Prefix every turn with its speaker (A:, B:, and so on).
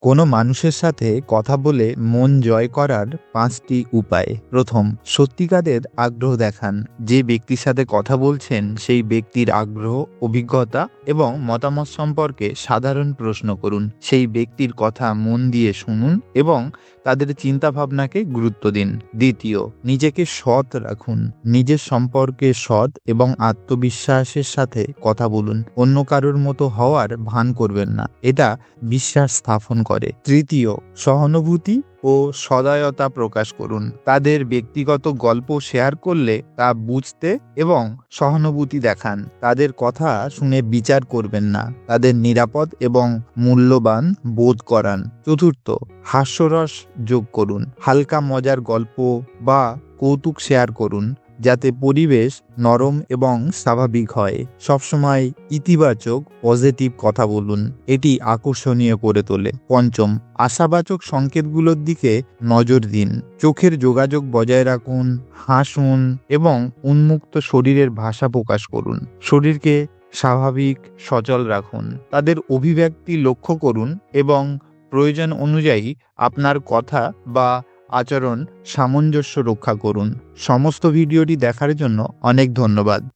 A: কোনো মানুষের সাথে কথা বলে মন জয় করার পাঁচটি উপায়। প্রথম, সত্যিকারের আগ্রহ দেখান। যে ব্যক্তির সাথে কথা বলছেন, সেই ব্যক্তির আগ্রহ, অভিজ্ঞতা এবং মতামত সম্পর্কে সাধারণ প্রশ্ন করুন। সেই ব্যক্তির কথা মন দিয়ে শুনুন এবং তাদের চিন্তাভাবনাকে গুরুত্ব দিন। দ্বিতীয়, নিজেকে সৎ রাখুন। নিজের সম্পর্কে সৎ এবং আত্মবিশ্বাসের সাথে কথা বলুন। অন্য কারোর মতো হওয়ার ভান করবেন না। এটা বিশ্বাস স্থাপন করে। তৃতীয়, সহানুভূতি ও সদয়তা প্রকাশ করুন। তাদের ব্যক্তিগত গল্প শেয়ার করলে তা বুঝতে এবং সহানুভূতি দেখান। তাদের কথা শুনে বিচার করবেন না। তাদের নিরাপদ এবং মূল্যবান বোধ করান। চতুর্থ, হাস্যরস যোগ করুন। হালকা মজার গল্প বা কৌতুক শেয়ার করুন। যাতে পরিবেশ নরম এবং স্বাভাবিক হয়। সবসময় ইতিবাচক, পজিটিভ কথা বলুন। এটি আকর্ষণীয় করে তোলে। পঞ্চম, আশাবাচক সংকেতগুলোর দিকে নজর দিন। চোখের যোগাযোগ বজায় রাখুন, হাসুন এবং উন্মুক্ত শরীরের ভাষা প্রকাশ করুন। শরীরকে স্বাভাবিক, সচল রাখুন। তাদের অভিব্যক্তি লক্ষ্য করুন এবং প্রয়োজন অনুযায়ী আপনার কথা বা আচরণ সামঞ্জস্য রক্ষা করুন। সমস্ত ভিডিওটি দেখার জন্য অনেক ধন্যবাদ।